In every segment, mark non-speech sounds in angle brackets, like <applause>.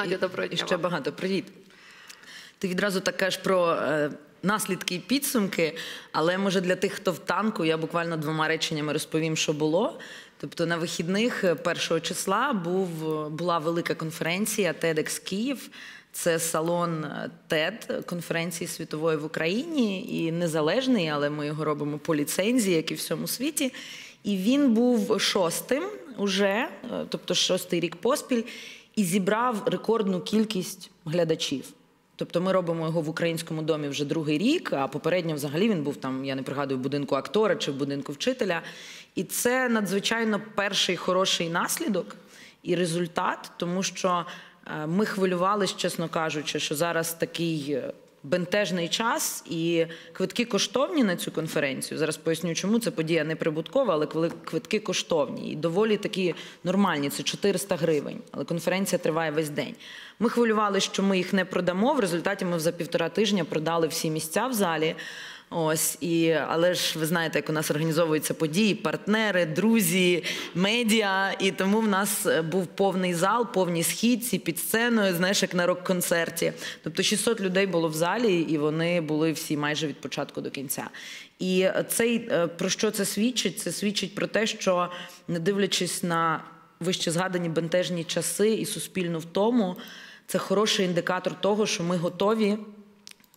Надя, доброго дня І ще багато. Привіт. Ти відразу так кажеш про е, наслідки і підсумки, але може для тих, хто в танку, я буквально двома реченнями розповім, що було. Тобто на вихідних е, 1 числа був, була велика конференція TEDx Київ. Це салон е, TED конференції світової в Україні і незалежний, але ми його робимо по ліцензії, як і в всьому світі. І він був шостим уже, е, тобто шостий рік поспіль, і зібрав рекордну кількість глядачів. Тобто ми робимо його в українському домі вже другий рік, а попередньо взагалі він був там, я не пригадую, в будинку актора чи в будинку вчителя. І це надзвичайно перший хороший наслідок і результат, тому що е, ми хвилювалися, чесно кажучи, що зараз такий е, бентежний час, і квитки коштовні на цю конференцію. Зараз поясню, чому це подія не прибуткова, але квитки коштовні і доволі такі нормальні. Це 400 гривень. Але конференція триває весь день. Ми хвилювалися, що ми їх не продамо. В результаті ми за півтора тижня продали всі місця в залі. Ось і але ж ви знаєте, як у нас організовуються події, партнери, друзі, медіа. І тому в нас е, був повний зал, повні східці під сценою. Знаєш, як на рок-концерті. Тобто 600 людей було в залі, і вони були всі майже від початку до кінця. І цей е, про що це свідчить? Це свідчить про те, що не дивлячись на вище згадані бентежні часи і суспільну втому, це хороший індикатор того, що ми готові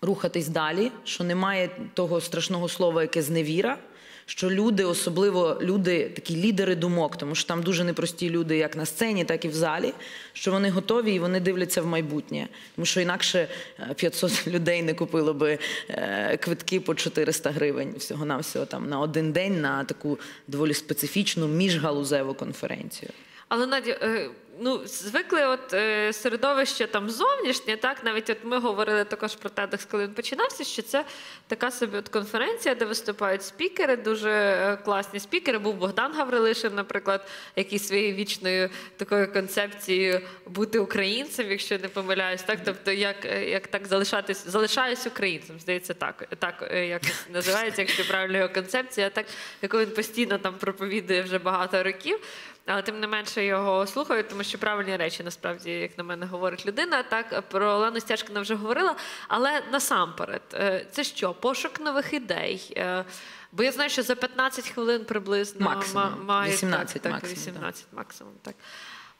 рухатись далі, що немає того страшного слова, яке зневіра. Що люди, особливо люди, такі лідери думок, тому що там дуже непрості люди, як на сцені, так і в залі, що вони готові і вони дивляться в майбутнє. Тому що інакше е, 500 <laughs> людей не купило би е, квитки по 400 гривень всього на всього там на один день на таку доволі специфічну міжгалузеву конференцію. Але Надя, е, ну звикли, от е, середовище там зовнішнє, так навіть от ми говорили також про TEDx, коли він починався, що це така собі от конференція, де виступають спікери, дуже е, класні спікери. Був Богдан Гаврилишин, наприклад, який своєю вічною такою концепцією бути українцем, якщо не помиляюсь, так тобто, як, е, як так залишатись, залишаюсь українцем, здається, так, так е, якось називається, якщо правильно його концепція, так яку він постійно там проповідує вже багато років. Але тим не менше його слухають, тому що правильні речі насправді, як на мене, говорить людина. Так про Олену Стяжкина вже говорила. Але насамперед, е, це що? Пошук нових ідей. Е, Бо я знаю, що за 15 хвилин приблизно Максимум. має 18 так, так, максимум, 18 максимум. Так.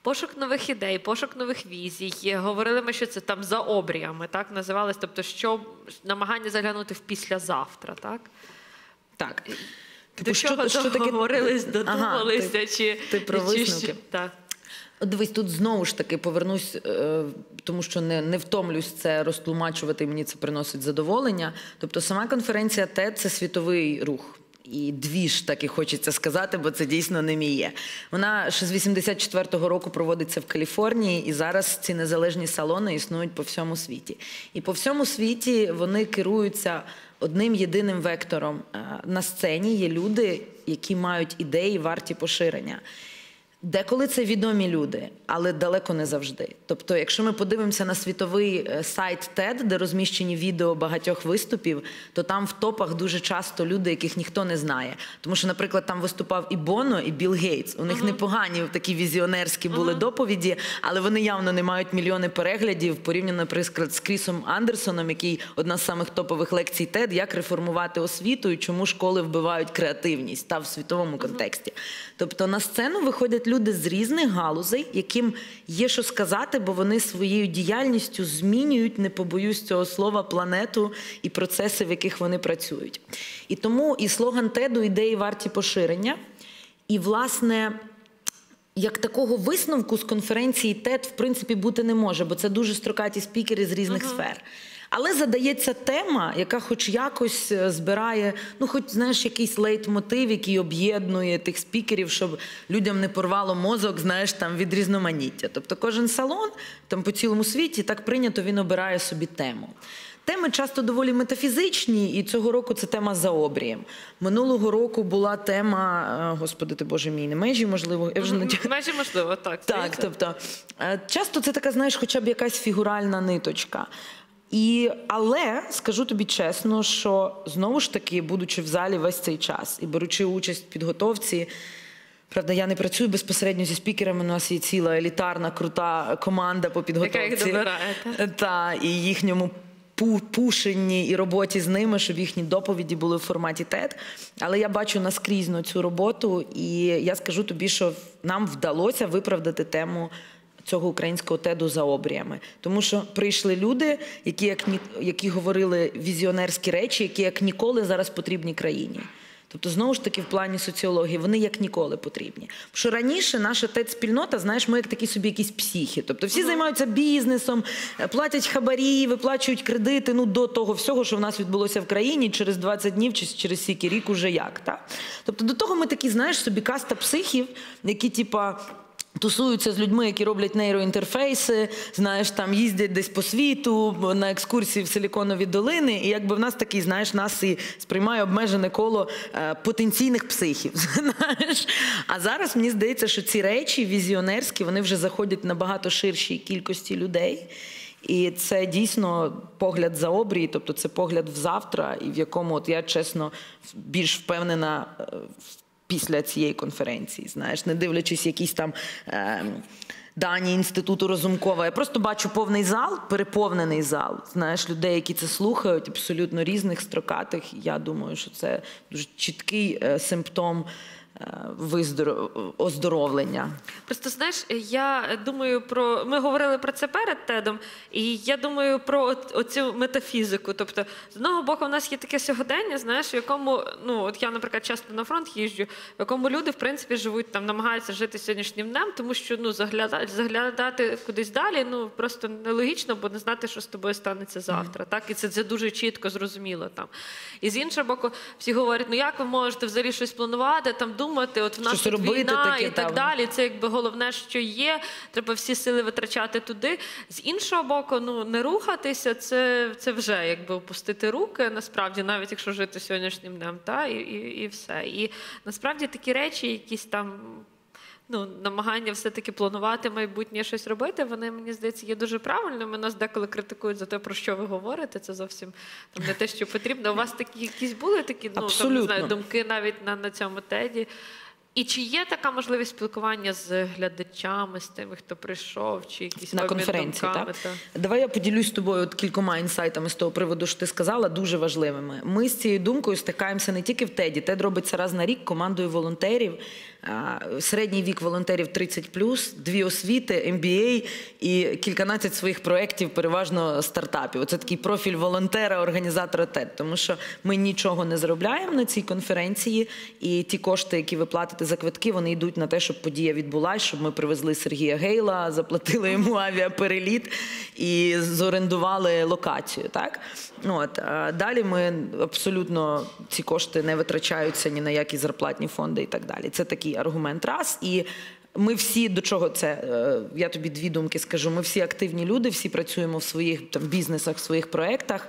Пошук нових ідей, пошук нових візій. Говорили ми, що це там за обріями, так називалось. Тобто, що намагання заглянути в післязавтра, так? Так. До Типу, чого що таке- договорились, Ага, ти- чи ти про чи що? Так. От Дивись, тут знову ж таки повернусь, е, тому що не, не втомлюсь це розтлумачувати, і мені це приносить задоволення. Тобто, сама конференція ТЕД це світовий рух. І дві ж так і хочеться сказати, бо це дійсно не міє. Вона ще з 84-го року проводиться в Каліфорнії, і зараз ці незалежні салони існують по всьому світі. І по всьому світі вони керуються одним єдиним вектором. Е, На сцені є люди, які мають ідеї варті поширення. Деколи це відомі люди, але далеко не завжди. Тобто, якщо ми подивимося на світовий е, сайт TED, де розміщені відео багатьох виступів, то там в топах дуже часто люди, яких ніхто не знає. Тому що, наприклад, там виступав і Боно, і Білл Гейтс. У них непогані такі візіонерські були доповіді, але вони явно не мають мільйони переглядів порівняно, наприклад, з Крісом Андерсоном, який одна з самих топових лекцій TED, як реформувати освіту і чому школи вбивають креативність та в світовому контексті. Тобто на сцену виходять люди з різних галузей, яким є що сказати, бо вони своєю діяльністю змінюють, не побоюсь цього слова, планету і процеси, в яких вони працюють. І тому і слоган Теду ідеї варті поширення. І, власне, як такого висновку з конференції ТЕД, в принципі, бути не може, бо це дуже строкаті спікери з різних сфер. Але задається тема, яка хоч якось е, збирає, ну, хоч знаєш, якийсь лейтмотив, який об'єднує тих спікерів, щоб людям не порвало мозок, знаєш, там від різноманіття. Тобто кожен салон там по цілому світі так прийнято, він обирає собі тему. Теми часто доволі метафізичні, і цього року це тема за обрієм. Минулого року була тема, е, господи ти боже мій, не межі, можливо, я вже не Межі можливо, так. так, тобто е, часто це така, знаєш, хоча б якась фігуральна ниточка. І, але скажу тобі чесно, що знову ж таки, будучи в залі весь цей час і беручи участь в підготовці, Правда, я не працюю безпосередньо зі спікерами. У нас є ціла елітарна, крута команда по підготовці. Яка їх добирає, Та, і їхньому пушенні і роботі з ними, щоб їхні доповіді були в форматі TED. Але я бачу наскрізно цю роботу, і я скажу тобі, що нам вдалося виправдати тему. Цього українського теду за обріями, тому що прийшли люди, які як ні, які говорили візіонерські речі, які як ніколи зараз потрібні країні. Тобто, знову ж таки, в плані соціології вони як ніколи потрібні. Що раніше наша тет-спільнота, знаєш, ми як такі собі якісь психи. Тобто всі займаються бізнесом, е, платять хабарі, виплачують кредити. Ну до того всього, що в нас відбулося в країні через 20 днів чи через стільки рік уже як. Та? Тобто до того ми такі, знаєш, собі каста психів, які, типа. Тусуються з людьми, які роблять нейроінтерфейси, знаєш, там їздять десь по світу на екскурсії в Силіконові долини. І якби в нас такий, знаєш, нас і сприймає обмежене коло е, потенційних психів. <laughs> Знаєш. А зараз мені здається, що ці речі візіонерські вони вже заходять на багато ширшій кількості людей. І це дійсно погляд за обрій, тобто це погляд в завтра, і в якому от я чесно більш впевнена е, в після цієї конференції, знаєш, не дивлячись якісь там. Е, Дані інституту Розумкова. Я просто бачу повний зал, переповнений зал. Знаєш, людей, які це слухають, абсолютно різних строкатих. Я думаю, що це дуже чіткий е, симптом е, виздоро... оздоровлення. Просто знаєш, я думаю про. Ми говорили про це перед тедом, і я думаю про оцю метафізику. Тобто, з одного боку, в нас є таке сьогодення, знаєш, в якому, ну от я, наприклад, часто на фронт їжджу, в якому люди, в принципі, живуть там, намагаються жити сьогоднішнім днем, тому що ну заглядати, заглядати кудись далі, ну просто нелогічно, бо не знати, що з тобою станеться завтра. Так, і це, це дуже чітко зрозуміло там. І з іншого боку, всі говорять, ну як ви можете взагалі щось планувати, там думати, от в нас тут війна таке, і так там. далі. Це якби головне, що є. Треба всі сили витрачати туди. З іншого боку, ну не рухатися, це, це вже якби опустити руки, насправді, навіть якщо жити сьогоднішнім днем, та і, і, і все. І насправді такі речі, якісь там. Ну, намагання все-таки планувати майбутнє щось робити, вони, мені здається, є дуже правильними. Нас деколи критикують за те, про що ви говорите. Це зовсім там, не те, що потрібно. У вас такі якісь були такі ну, там, не знаю, думки навіть на, на цьому теді. І чи є така можливість спілкування з глядачами, з тими, хто прийшов, чи якісь на конференції. Так? Давай я поділюсь з тобою от кількома інсайтами з того приводу, що ти сказала, дуже важливими. Ми з цією думкою стикаємося не тільки в ТЕДі. ТЕД робиться раз на рік командою волонтерів. А, Середній вік волонтерів 30+, дві освіти, MBA і кільканадцять своїх проєктів, переважно стартапів. Оце такий профіль волонтера, організатора ТЕД. Тому що ми нічого не заробляємо на цій конференції, і ті кошти, які ви платите за квитки, вони йдуть на те, щоб подія відбулася, щоб ми привезли Сергія Гейла, заплатили йому <laughs> авіапереліт і зорендували локацію. Так? От. Далі ми абсолютно ці кошти не витрачаються ні на які зарплатні фонди і так далі. Це аргумент раз. І ми всі до чого це? Е, Я тобі дві думки скажу. Ми всі активні люди, всі працюємо в своїх там бізнесах, в своїх проєктах.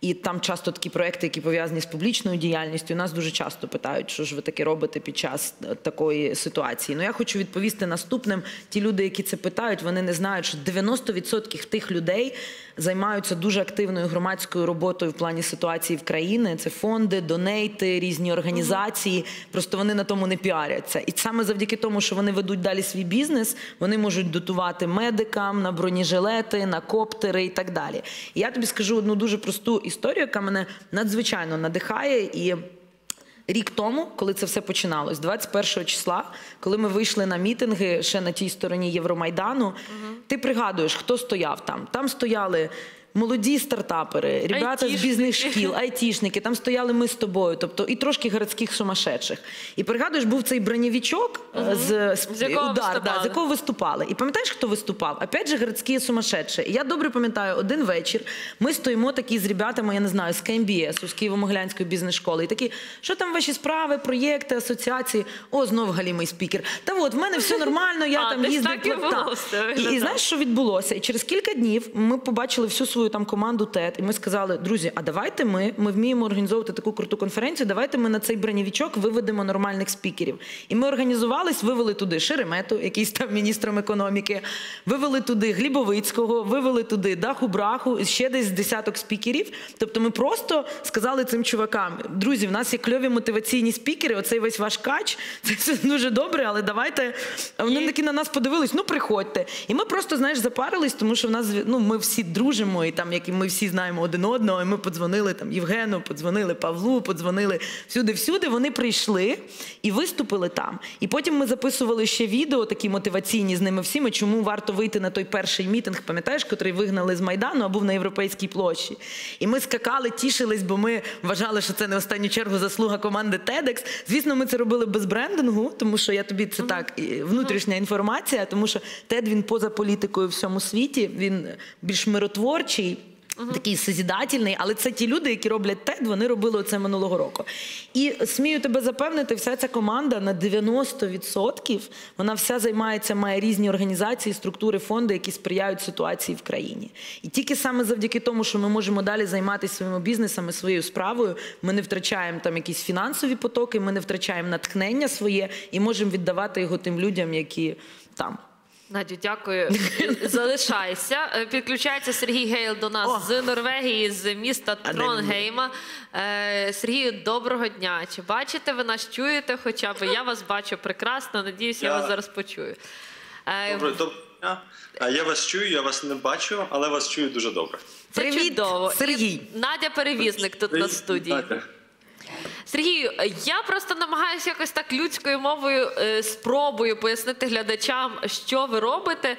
І там часто такі проекти, які пов'язані з публічною діяльністю, нас дуже часто питають, що ж ви таке робите під час е, такої ситуації. Ну я хочу відповісти наступним. Ті люди, які це питають, вони не знають, що 90% тих людей займаються дуже активною громадською роботою в плані ситуації в країні. Це фонди, донейти, різні організації. Просто вони на тому не піаряться. І саме завдяки тому, що вони ведуть далі свій бізнес, вони можуть дотувати медикам на бронежилети, на коптери і так далі. І я тобі скажу одну дуже просту історію, яка мене надзвичайно надихає і. Рік тому, коли це все починалось, 21 числа, коли ми вийшли на мітинги ще на тій стороні Євромайдану, ти пригадуєш, хто стояв там? Там стояли молоді стартапери, ребята з бізнес-шкіл, айтішники, там стояли ми з тобою, тобто і трошки городських сумасшедших. І пригадуєш, був цей бронєвічок е, з, з, З якого удар, да, виступали. з якого виступали. І пам'ятаєш, хто виступав? Опять же, городські сумасшедші. І я добре пам'ятаю, один вечір ми стоїмо такі з ребятами, я не знаю, з КМБС, з Києво-Могилянської бізнес-школи. І такі, що там ваші справи, проєкти, асоціації? О, знов галімий спікер. Та от, в мене все нормально, я <laughs> А, там їздив. І, і знаєш, що відбулося? І через кілька днів ми побачили всю свою свою там команду TED, і ми сказали, друзі, а давайте ми, ми вміємо організовувати таку круту конференцію. Давайте ми на цей бронєвічок виведемо нормальних спікерів. І ми організувались, вивели туди Шеремету, який став міністром економіки, вивели туди Глібовицького, вивели туди Даху Браху, ще десь десяток спікерів. Тобто, ми просто сказали цим чувакам: друзі, в нас є кльові мотиваційні спікери. Оцей весь ваш кач, це все дуже добре, але давайте. А вони такі на нас подивились, ну приходьте. І ми просто, знаєш, запарились, тому що в нас ну, ми всі дружимо, і там, як і ми всі знаємо один одного, і ми подзвонили там Євгену, подзвонили Павлу, подзвонили всюди-всюди. Вони прийшли і виступили там. І потім ми записували ще відео, такі мотиваційні з ними всіми, чому варто вийти на той перший мітинг, пам'ятаєш, котрий вигнали з Майдану, а був на Європейській площі. І ми скакали, тішились, бо ми вважали, що це не в останню чергу заслуга команди TEDx. Звісно, ми це робили без брендингу, тому що я тобі це так внутрішня інформація, тому що TED, він поза політикою в всьому світі, він більш миротворчий. Такий созідательний, але це ті люди, які роблять TED, вони робили це минулого року. І смію тебе запевнити, вся ця команда на 90% вона вся займається, має різні організації, структури, фонди, які сприяють ситуації в країні. І тільки саме завдяки тому, що ми можемо далі займатися своїми бізнесами, своєю справою, ми не втрачаємо там якісь фінансові потоки, ми не втрачаємо натхнення своє і можемо віддавати його тим людям, які там. Надю, дякую. <laughs> Залишайся. Е, Підключається Сергій Гейл до нас О! з Норвегії, з міста Тронгейма. Е, Сергію, доброго дня. Чи бачите ви нас, чуєте хоча б? Я вас бачу прекрасно. Надіюсь, я Я- вас зараз почую. Е, Добре, доброго дня. Я вас чую, я вас не бачу, але вас чую дуже добре. Це Привіт, чудово. Сергій. І Надя перевізник тут на студії. Надя. Сергію, я просто намагаюся якось так людською мовою е, спробую пояснити глядачам, що ви робите.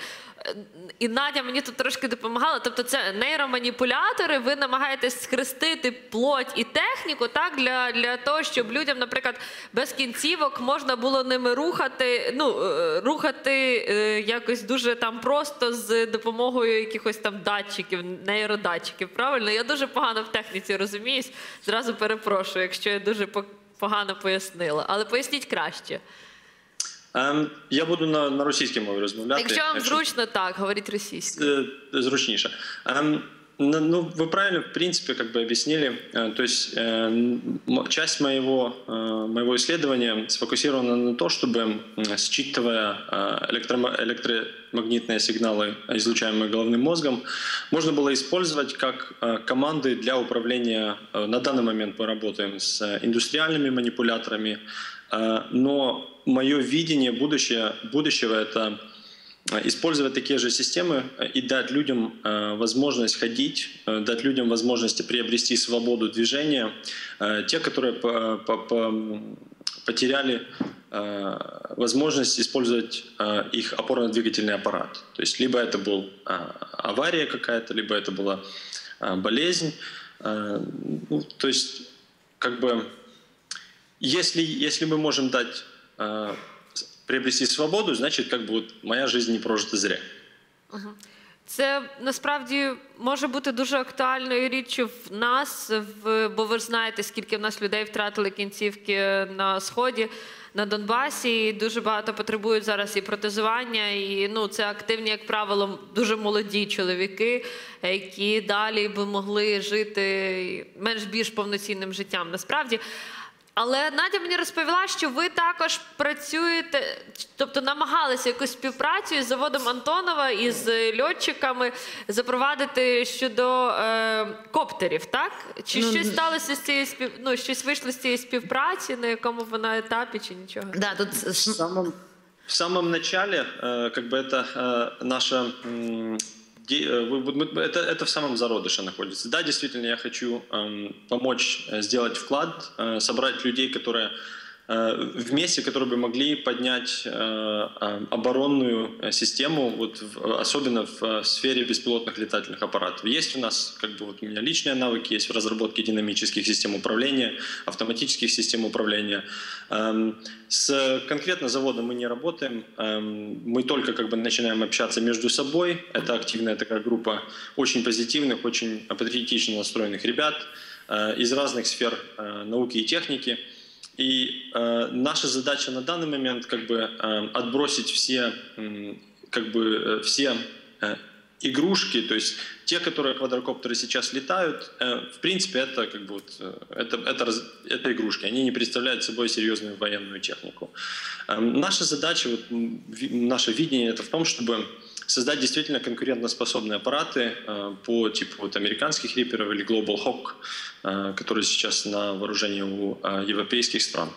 І Надя мені тут трошки допомагала. Тобто, це нейроманіпулятори. Ви намагаєтесь схрестити плоть і техніку, так для, для того, щоб людям, наприклад, без кінцівок можна було ними рухати, ну е, рухати е, якось дуже там просто з допомогою якихось там датчиків, нейродатчиків. Правильно? Я дуже погано в техніці розуміюсь. Зразу перепрошую, якщо я дуже по- погано пояснила. Але поясніть краще. Ем, Я буду на, на російській мові розмовляти. Якщо вам зручно, так, говоріть російською. Э, зручніше. Эм, Ну, ну, вы правильно, в принципе, как бы объяснили. Э, То есть э, м- часть моего, э, моего исследования сфокусирована на то, чтобы, м, считывая э, электромо- электромагнитные сигналы, излучаемые головным мозгом, можно было использовать как э, команды для управления. Э, На данный момент мы работаем с э, индустриальными манипуляторами, э, но мое видение будущее, будущего — это э, использовать такие же системы э, и дать людям э, возможность ходить, дать людям возможность приобрести свободу движения, те, которые по- по- потеряли возможность использовать их опорно-двигательный аппарат. То есть либо это был э, авария какая-то, либо это была болезнь. Ну, То есть как бы если, если мы можем дать э, приобрести свободу, значит, как бы вот моя жизнь не прожита зря. Це насправді може бути дуже актуальною річчю в нас, в, бо ви ж знаєте, скільки в нас людей втратили кінцівки на сході. На Донбасі і дуже багато потребують зараз і протезування, і ну це активні, як правило, дуже молоді чоловіки, які далі би могли жити менш більш повноцінним життям. Насправді. Але Надя мені розповіла, що ви також працюєте, тобто намагалися якусь співпрацю із заводом Антонова і з льотчиками запровадити щодо е, коптерів, так? Чи Ну, щось сталося з цієї спів... ну, щось вийшло з цієї співпраці, на якому вона етапі, чи нічого? Да, тут В самом, в самом начале, э, как бы это э, наша... м, де- э, вы- вот мы- Это, это в самом зародыше находится. Да, действительно, я хочу эм, помочь э, сделать вклад, э, собрать людей, которые э, вместе, которые бы могли поднять э, э, оборонную э, систему, вот в- особенно в э, сфере беспилотных летательных аппаратов. Есть у нас, как бы вот у меня личные навыки, есть в разработке динамических систем управления, автоматических систем управления. Эм, С конкретно заводом мы не работаем, эм, мы только как бы начинаем общаться между собой. Это активная такая группа очень позитивных, очень патриотично настроенных ребят э, из разных сфер э, науки и техники. И э, наша задача на данный момент как бы э, отбросить все, м, как бы э, все э, игрушки, то есть те, которые квадрокоптеры сейчас летают, э, в принципе, это как бы вот, э, это, это, это игрушки, они не представляют собой серьезную военную технику. Эм, Наша задача, вот, ви- наше видение, это в том, чтобы создать действительно конкурентоспособные аппараты э, по типу вот, американских риперов или Global Hawk, э, которые сейчас на вооружении у э, европейских стран.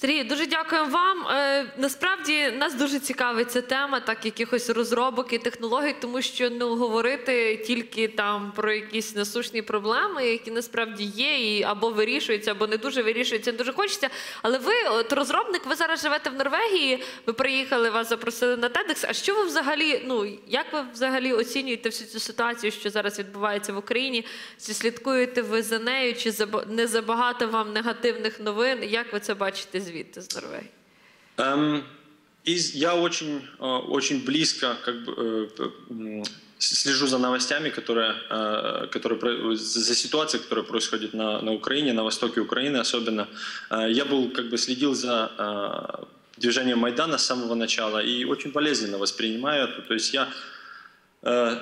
Сергій, дуже дякуємо вам. Е, насправді нас дуже цікавить ця тема, так якихось розробок і технологій, тому що ну говорити тільки там про якісь насущні проблеми, які насправді є, і або вирішуються, або не дуже вирішуються, не дуже хочеться. Але ви, от розробник, ви зараз живете в Норвегії. Ви приїхали, вас запросили на TEDx. А що ви взагалі? Ну як ви взагалі оцінюєте всю цю ситуацію, що зараз відбувається в Україні? Чи слідкуєте ви за нею? Чи не забагато вам негативних новин? Як ви це бачите звідти з Норвегії? Эм, из- я очень, э, очень близко как бы, э, п- м, с- слежу за новостями, которые, э, которые про- за за ситуацией, которая происходит на, на Украине, на востоке Украины особенно. Э, Я был как бы следил за э, движением Майдана с самого начала и очень болезненно воспринимаю это. То есть я э,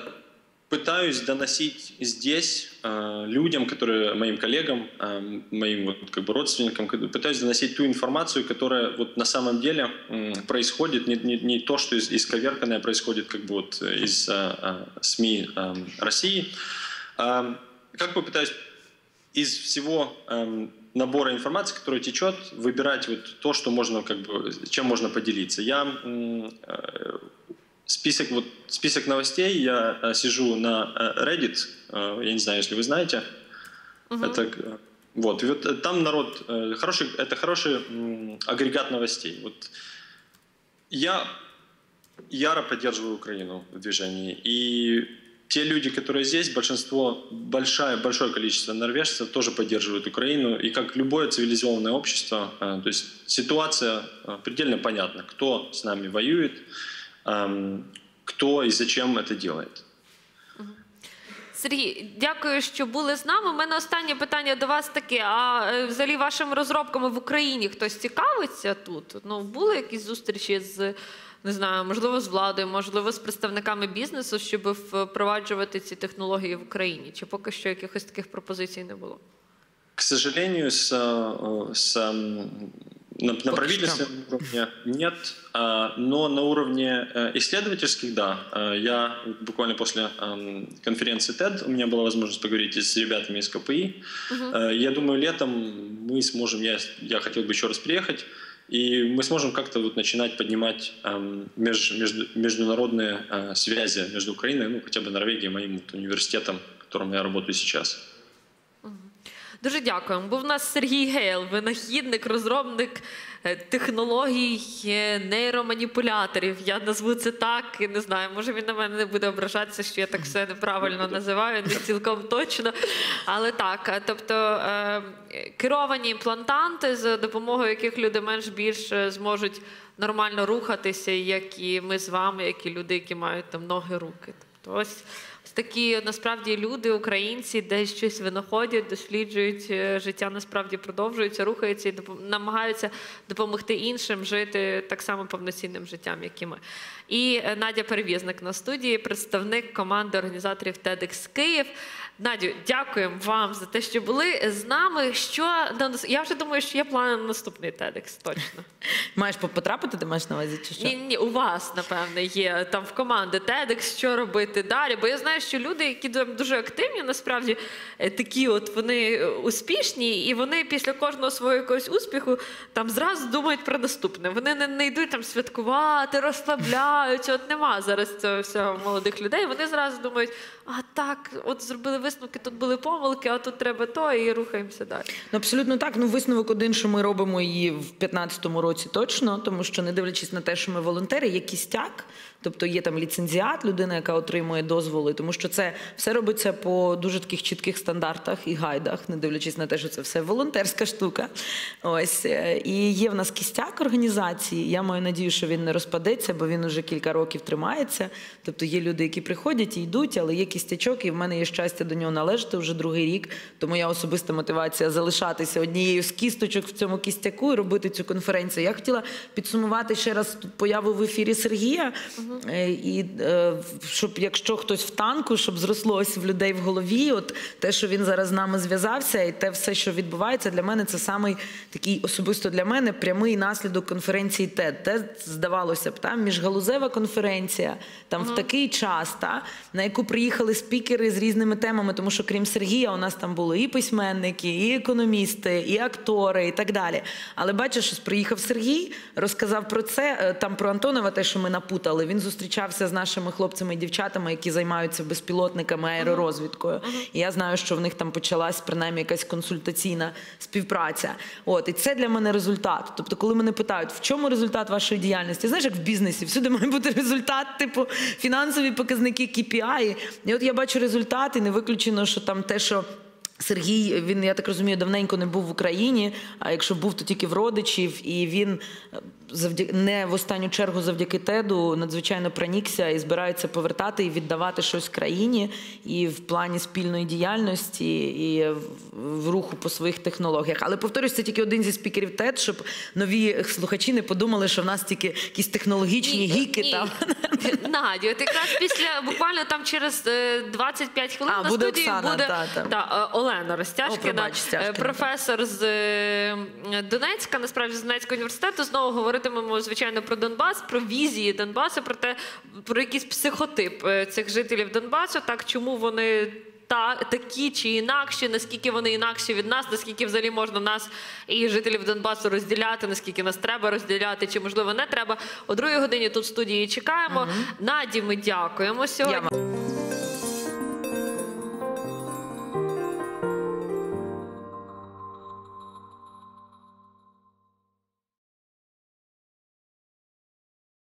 пытаюсь доносить здесь э, людям, которые моим коллегам, э, моим вот, как бы родственникам, пытаюсь доносить ту информацию, которая вот на самом деле м, происходит, не, не, не то, что из, исковерканное происходит как бы вот из э, э, СМИ э, России. А, как бы пытаюсь из всего эм, набора информации, который течет, выбирать вот то, что можно, как бы, чем можно поделиться. Я э, список, вот, список новостей, я э, сижу на э, Reddit, э, я не знаю, если вы знаете. Это, э, вот, вот там народ, хороший, это хороший агрегат новостей. Вот я яро поддерживаю Украину в движении. И те люди, которые здесь, большинство, большое, большое количество норвежцев тоже поддерживают Украину. И как любое цивилизованное общество, то есть ситуация предельно понятна, кто с нами воюет, кто и зачем это делает. Сергій, дякую, що були з нами. У мене останнє питання до вас таке: а е, взагалі вашими розробками в Україні хтось цікавиться тут? Ну, були якісь зустрічі з. Не знаю, можливо, з владою, можливо, з представниками бізнесу, щоб впроваджувати ці технології в Україні. Чи поки що якихось таких пропозицій не було? К сожалению, с, э, с, на, на правительственном уровне нет, а, но на уровне э, исследовательских, да. Э, Я буквально после эм, конференции TED у меня была возможность поговорить с ребятами из КПИ. Э, Я думаю, летом мы сможем, я, я хотел бы еще раз приехать, и мы сможем как-то вот начинать поднимать эм, меж- между- международные э, связи между Украиной, ну хотя бы Норвегией, моим вот университетом, в котором я работаю сейчас. Дуже дякуємо. Був у нас Сергій Гейл, винахідник, розробник е, технологій е, нейроманіпуляторів. Я назву це так і не знаю. Може він на мене не буде ображатися, що я так все неправильно <laughs> називаю, не цілком точно. Але так, е, тобто керовані імплантанти, за допомогою яких люди менш більш зможуть нормально рухатися, як і ми з вами, як і люди, які мають там ноги, руки. Тобто ось. Такі насправді люди, українці, десь щось винаходять, досліджують е, життя, насправді продовжується, рухаються і намагаються допомогти іншим жити так само повноцінним життям, як і ми. І е, Надя Перевізник на студії, представник команди організаторів TEDx Київ. Надю, дякуємо вам за те, що були з нами. Що на нас- я вже думаю, що є плани на наступний TEDx, точно. <laughs> Маєш потрапити, ти маєш на увазі, чи що? Ні, ні, у вас, напевне, є там в команди TEDx, що робити далі. Бо я знаю, що люди, які там дуже активні, насправді е, такі, от вони е, успішні, і вони після кожного свого якогось успіху там зразу думають про наступне. Вони не, не йдуть там святкувати, розслабляються. От нема зараз цього всього молодих людей. Вони зразу думають, а так, от зробили висновки, тут були помилки, а тут треба то, і рухаємося далі. Ну, абсолютно так. Ну, висновок один, що ми робимо її в 15-му році точно, тому що не дивлячись на те, що ми волонтери, є кістяк, тобто є там ліцензіат, людина, яка отримує дозволи, тому що це все робиться по дуже таких чітких стандартах і гайдах, не дивлячись на те, що це все волонтерська штука. Ось е, і є в нас кістяк організації. Я маю надію, що він не розпадеться, бо він уже кілька років тримається. Тобто є люди, які приходять і йдуть, але є кістячок, і в мене є щастя до нього належати вже другий рік. Тому моя особиста мотивація залишатися однією з кісточок в цьому кістяку і робити цю конференцію. Я хотіла підсумувати ще раз появу в ефірі Сергія. Е, І е, щоб якщо хтось в танку, щоб зрослось в людей в голові, от те, що він зараз з нами зв'язався, і те все, що відбувається, для мене це самий такий особисто для мене прямий наслідок конференції ТЕД. Те здавалося б, там міжгалузева конференція, там в такий час, та на яку приїхали спікери з різними темами, тому що крім Сергія, у нас там були і письменники, і економісти, і актори, і так далі. Але бачиш, що приїхав Сергій, розказав про це е, там про Антонова, те, що ми напутали. Він зустрічався з нашими хлопцями і дівчатами, які займаються безпілотниками аеророзвідкою. І я знаю, що в них там почалась принаймні якась консультаційна співпраця. От і це для мене результат. Тобто, коли мене питають, в чому результат вашої діяльності, знаєш, як в бізнесі, всюди має бути результат, типу фінансові показники KPI. І от я бачу результат, і не виключено, що там те, що. Сергій, він, я так розумію, давненько не був в Україні, а якщо був, то тільки в родичів, і він е, завдяки не в останню чергу завдяки теду надзвичайно пронікся і збирається повертати і віддавати щось країні, і в плані спільної діяльності, і в, руху по своїх технологіях. Але повторюсь, це тільки один зі спікерів TED, щоб нові слухачі не подумали, що в нас тільки якісь технологічні гіки ні. там. <laughs> Надю, от якраз після буквально там через е, 25 хвилин А, на буде студії Оксана, буде та, та. та, е, Олена Розтяжкіна, О, пробач, е, професор з е, Донецька, насправді з Донецького університету. Знову говоритимемо звичайно про Донбас, про візії Донбасу, про те, про якийсь психотип е, цих жителів Донбасу, так чому вони. Та такі чи інакші, наскільки вони інакші від нас, наскільки взагалі можна нас і жителів Донбасу розділяти, наскільки нас треба розділяти, чи можливо не треба. О другій годині тут в студії чекаємо. Наді, ми дякуємо сьогодні. Я